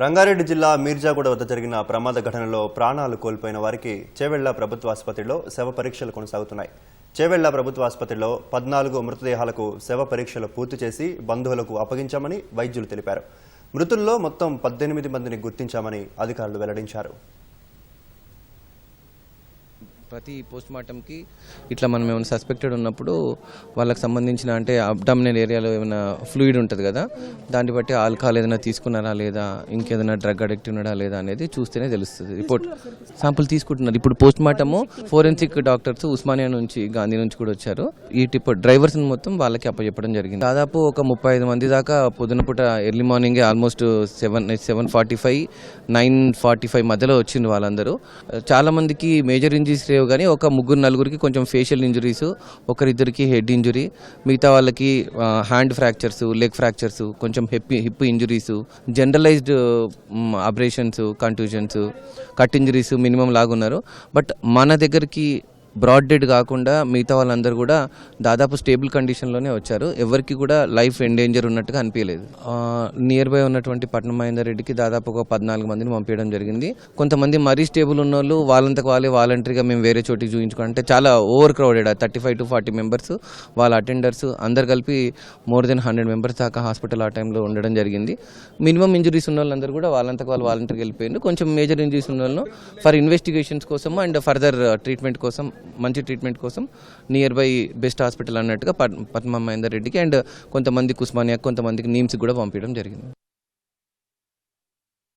రంగారెడ్డి జిల్లా మీర్జాగూడ వద్ద జరిగిన ప్రమాద ఘటనలో ప్రాణాలు కోల్పోయిన వారికి చేవెళ్ళ ప్రభుత్వ ఆసుపత్రిలో శవ పరీక్షలు కొనసాగుతున్నాయి. చేవెళ్ళ ప్రభుత్వ ఆసుపత్రిలో పద్నాలుగు మృతదేహాలకు శవ పరీక్షలు పూర్తి చేసి బంధువులకు అప్పగించామని వైద్యులు తెలిపారు. మృతుల్లో మొత్తం పద్దెనిమిది మందిని గుర్తించామని అధికారులు వెల్లడించారు. ప్రతి పోస్ట్ మార్టంకి ఇట్లా మనం ఏమైనా సస్పెక్టెడ్ ఉన్నప్పుడు వాళ్ళకి సంబంధించిన అంటే అబ్డామినల్ ఏరియాలో ఏమైనా ఫ్లూయిడ్ ఉంటుంది కదా దాన్ని బట్టి ఆల్కహాల్ ఏదైనా తీసుకున్నారా లేదా ఇంకేదైనా డ్రగ్ అడిక్ట్ ఉన్నాడా లేదా అనేది చూస్తేనే తెలుస్తుంది. రిపోర్ట్ శాంపుల్ తీసుకుంటున్నారు. ఇప్పుడు post mortem forensic doctors Osmania నుంచి గాంధీ నుంచి కూడా వచ్చారు. ఈ టిప్ డ్రైవర్స్ మొత్తం వాళ్ళకి అప్పచెప్పడం జరిగింది. దాదాపు ఒక ముప్పై ఐదు మంది దాకా పొద్దున పూట early morning almost seven seven forty five nine forty five మధ్యలో వచ్చింది వాళ్ళందరూ. చాలా మందికి మేజర్ ఇంజరీస్ లేవు కానీ ఒక ముగ్గురు నలుగురికి కొంచెం ఫేషియల్ ఇంజరీస్ ఒకరిద్దరికి హెడ్ ఇంజురీ మిగతా వాళ్ళకి హ్యాండ్ ఫ్రాక్చర్స్ లెగ్ ఫ్రాక్చర్స్ కొంచెం హెప్ hip injuries generalised abrasions contusions cut injuries minimum లాగున్నారు. But మన దగ్గరికి బ్రాడ్ డెడ్ కాకుండా మిగతా వాళ్ళందరూ కూడా దాదాపు స్టేబుల్ కండిషన్లోనే వచ్చారు. ఎవరికి కూడా లైఫ్ ఎండేంజర్ ఉన్నట్టుగా అనిపించలేదు. నియర్ బై ఉన్నటువంటి పట్నం మహేందర్ రెడ్డికి దాదాపు ఒక పద్నాలుగు మందిని పంపించడం జరిగింది. కొంతమంది మరీ స్టేబుల్ ఉన్న వాళ్ళు వాళ్ళంతకు వాళ్ళే వాలంటరీగా మేము వేరే చోటికి చూపించుకోండి అంటే చాలా over crowded thirty five to forty members వాళ్ళ అటెండర్స్ అందరు కలిపి మోర్ దెన్ హండ్రెడ్ మెంబర్స్ దాకా హాస్పిటల్ ఆ టైంలో ఉండడం జరిగింది. మినిమం ఇంజరీస్ ఉన్న వాళ్ళందరూ కూడా వాళ్ళంతకు వాళ్ళు వాలంటరీకి వెళ్ళిపోయింది కొంచెం మేజర్ ఇంజరీస్ ఉన్న వాళ్ళు ఫర్ ఇన్వెస్టిగేషన్స్ కోసం అండ్ ఫర్దర్ ట్రీట్మెంట్ కోసం మంచి ట్రీట్మెంట్ కోసం నియర్ బై బెస్ట్ హాస్పిటల్ అన్నట్టుగా పద్మ మహేందర్ రెడ్డికి అండ్ కొంతమంది కుస్మానియా కొంతమందికి నీమ్స్కి కూడా పంపించడం జరిగింది.